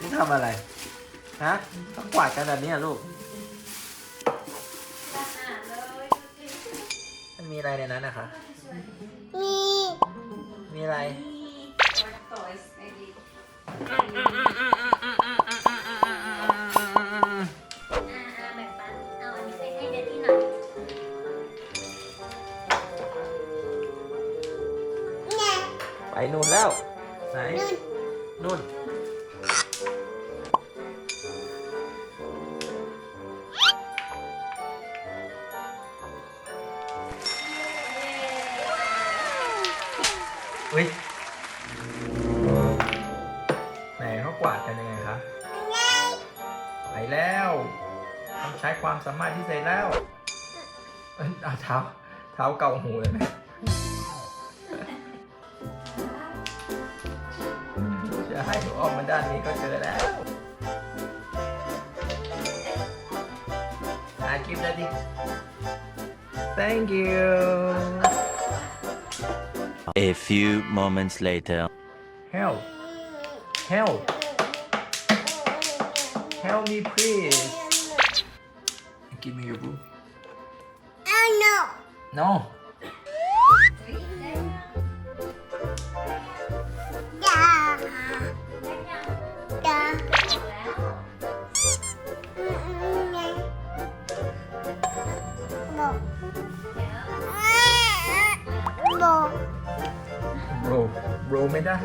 นี่ทำอะไร ฮะ ต้องกวาดกันแบบนี้อะลูก มันมีอะไรในนั้นนะคะ มีมีอะไร ไปนู่นแล้ว ไหน นู่น อุ้ยไหนเขากวาดกันยังไงคะไปแล้วต้องใช้ความสามารถพิเศษแล้ว เอ้ยเอาเท้า เท้าเกาหูเลยไหม จะให้หนูออกมาด้านนี้ก็เจอแล้วอากิฟได้ดิ thank you A few moments later. help help help me please give me your book เอาหนู no โรไม่ได้